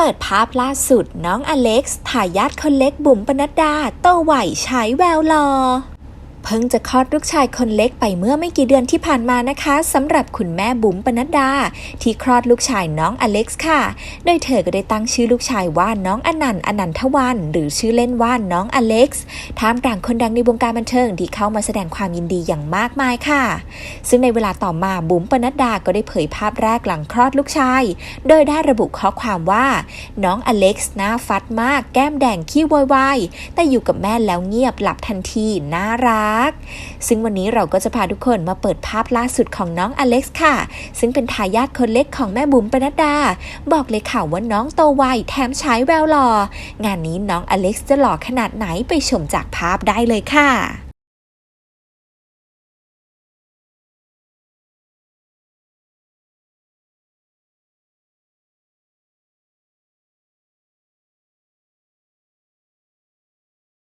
ปิดภาพล่าสุดน้องอเล็กซ์ทายาทคนเล็กบุ๋มปนัดดาโตไหวฉายแววหลอ เพิ่งจะคลอดลูกชายคนเล็กไปเมื่อไม่กี่เดือนที่ผ่านมานะคะสำหรับคุณแม่บุ๋มปนัดดา ที่คลอดลูกชายน้องอเล็กซ์ค่ะ โดยเธอก็ได้ตั้งชื่อลูกชายว่าน้องอนันต์อนันทวัน หรือชื่อเล่นว่าน้องอเล็กซ์ท่ามกลางคนดังในวงการบันเทิงที่เข้ามาแสดงความยินดีอย่างมากมายค่ะ ซึ่งในเวลาต่อมาบุ๋มปนัดดาก็ได้เผยภาพแรกหลังคลอดลูกชาย โดยได้ระบุข้อความว่า น้องอเล็กซ์หน้าฟัดมาก แก้มแดงขี้โวยวายแต่อยู่กับแม่แล้วเงียบหลับทันทีน่ารักซึ่งวันนี้เราก็จะพาทุกคนมาเปิดภาพล่าสุดของน้องอเล็กซ์ค่ะ ซึ่งเป็นทายาทคนเล็กของแม่บุ๋มปนัดดา บอกเลยค่ะว่าน้องโตไวแถมใช้แววหล่อ งานนี้น้องอเล็กซ์จะหล่อขนาดไหนไปชมจากภาพได้เลยค่ะ